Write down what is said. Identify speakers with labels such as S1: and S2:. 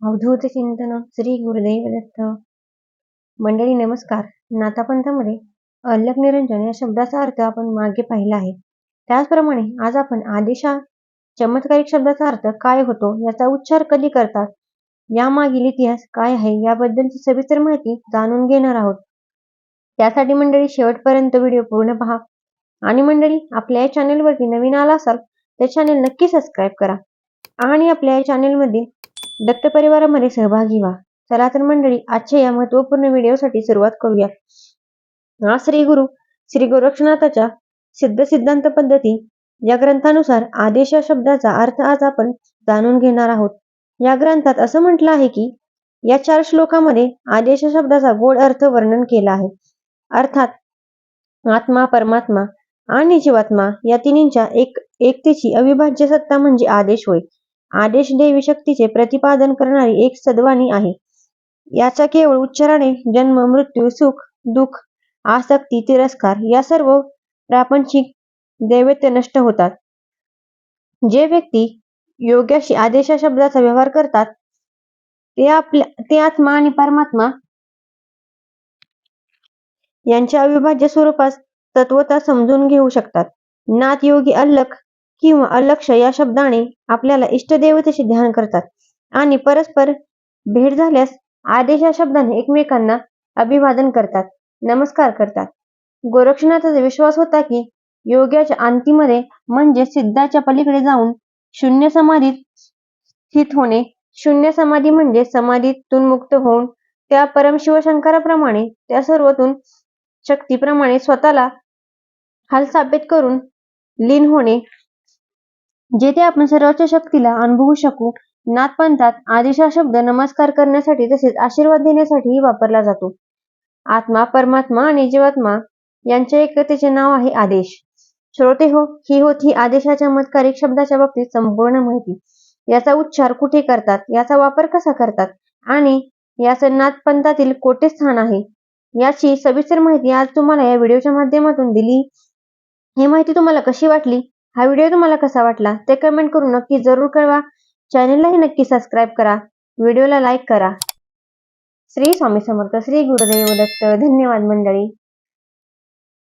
S1: अवधूत चिंतन श्री गुरुदेव दत्त मंडळी नमस्कार. नाथापंथामध्ये अल्लक निरंजन या शब्दाचा अर्थ आपण मागे पाहिला आहे. त्याचप्रमाणे आज आपण आदेशा चमत्कारिक शब्दाचा अर्थ काय होतो याचा उच्चार कधी करतात यामागील इतिहास काय आहे याबद्दलची सविस्तर माहिती जाणून घेणार आहोत. त्यासाठी मंडळी शेवटपर्यंत व्हिडिओ पूर्ण पहा. आणि मंडळी आपल्या या चॅनेलवरती नवीन आला असाल तर चॅनेल नक्की सबस्क्राईब करा. आणि आपल्या या चॅनेलमधील दत्त परिवारामध्ये सहभागी व्हा. चला तर मंडळी आजच्या या महत्त्वपूर्ण व्हिडिओसाठी सुरुवात करूया. हा श्री गुरु श्री गोरक्षनाथाच्या सिद्ध सिद्धांत पद्धती या ग्रंथानुसार आदेश या शब्दाचा अर्थ आज आपण जाणून घेणार आहोत. या ग्रंथात असं म्हटलं आहे की या चार श्लोकामध्ये आदेश शब्दाचा गोड अर्थ वर्णन केला आहे. अर्थात आत्मा परमात्मा आणि जीवात्मा या तिन्हींच्या एक एकतेची अविभाज्य सत्ता म्हणजे आदेश होय. आदेश देवी शक्तीचे प्रतिपादन करणारी एक सद्वाणी आहे. याचा केवळ उच्चाराने जन्म मृत्यू सुख दुःख आसक्ती तिरस्कार या सर्व प्रापंचिक दैवत्य नष्ट होतात. जे व्यक्ती योग्याशी आदेश शब्दाचा व्यवहार करतात ते आपल्या ते आत्मा आणि परमात्मा यांच्या अविभाज्य स्वरूपात तत्वता समजून घेऊ शकतात. नाथ योगी अल्लख किंवा अलक्ष या शब्दाने आपल्याला इष्टदेवतेचे ध्यान करतात. आणि परस्पर भेट झाल्यास आदेश या शब्दाने एकमेकांना अभिवादन करतात नमस्कार करतात. गोरक्षनाथाचा विश्वास होता की योग्याच्या अंतीमध्ये म्हणजे सिद्धाच्या पलीकडे जाऊन शून्य समाधीत स्थित होणे. शून्य समाधी म्हणजे समाधीतून मुक्त होऊन त्या परम शिवशंकराप्रमाणे त्या सर्वतून शक्तीप्रमाणे स्वतःला हालसापेत करून लीन होणे. जेथे आपण सर्वोच्च शक्तीला अनुभवू शकू नाथपंथात आदेश हा शब्द नमस्कार करण्यासाठी तसेच आशीर्वाद देण्यासाठीही वापरला जातो. आत्मा परमात्मा आणि जीवात्मा यांच्या एकतेचे नाव आहे आदेश. श्रोते हो ही होती आदेशाच्या चमत्कारिक शब्दाच्या बाबतीत संपूर्ण माहिती. याचा उच्चार कुठे करतात याचा वापर कसा करतात आणि याचं नाथपंथातील कोठे स्थान आहे याची सविस्तर माहिती आज तुम्हाला या व्हिडिओच्या माध्यमातून दिली. ही माहिती तुम्हाला कशी वाटली? हा व्हिडिओ तुम्हाला कसा वाटला ते कमेंट करून नक्की जरूर कळवा. चॅनेललाही नक्की सबस्क्राईब करा. व्हिडिओला लाईक करा. श्री स्वामी समर्थ श्री गुरुदेव दत्त. धन्यवाद मंडळी.